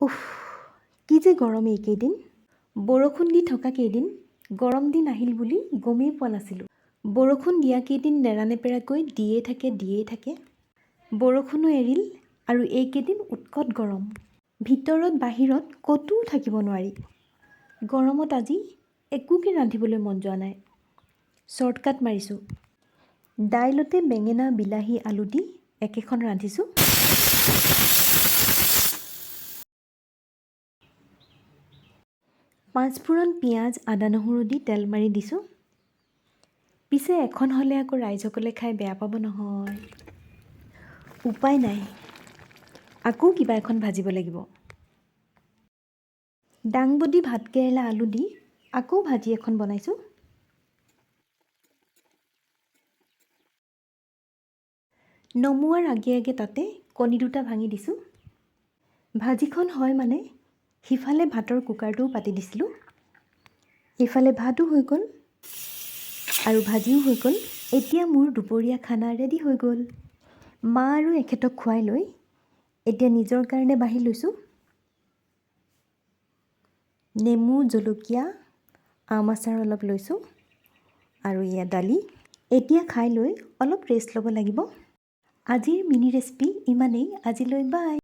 উফ কি যে গৰম এইকেইদিন। বৰষুণ দি থকা কেইদিন গৰম দিন আহিল বুলি গমেই পোৱা নাছিলোঁ। বৰষুণ দিয়া কেইদিন নেৰানেপেৰাকৈ দিয়ে থাকে দিয়ে থাকে। বৰষুণো এৰিল আৰু এইকেইদিন উৎকট গৰম। ভিতৰত বাহিৰত ক'তো থাকিব নোৱাৰি। গৰমত আজি একোকে ৰান্ধিবলৈ মন যোৱা নাই। শ্বৰ্টকাট মাৰিছোঁ। দাইলতে বেঙেনা বিলাহী আলু দি একেখন ৰান্ধিছোঁ। পাঁচফোৰণ পিঁয়াজ আদা নহৰু দি তেল মাৰি দিছোঁ। পিছে এখন হ'লে আকৌ ৰাইজসকলে খাই বেয়া পাব নহয়। উপায় নাই। আকৌ কিবা এখন ভাজিব লাগিব। দাংবডি ভাতকেৰেলা আলু দি আকৌ ভাজি এখন বনাইছোঁ। নমোৱাৰ আগে আগে তাতে কণী দুটা ভাঙি দিছোঁ। ভাজিখন হয় মানে সিফালে ভাতৰ কুকাৰটোও পাতি দিছিলোঁ। ইফালে ভাতো হৈ গ'ল আৰু ভাজিও হৈ গ'ল। এতিয়া মোৰ দুপৰীয়া খানা ৰেডি হৈ গ'ল। মা আৰু এখেতক খুৱাই লৈ এতিয়া নিজৰ কাৰণে বাঢ়ি লৈছোঁ। নেমু জলকীয়া আম আচাৰ অলপ লৈছোঁ আৰু এয়া দালি। এতিয়া খাই লৈ অলপ ৰেষ্ট ল'ব লাগিব। আজিৰ মিনি ৰেচিপি ইমানেই। আজিলৈ বাই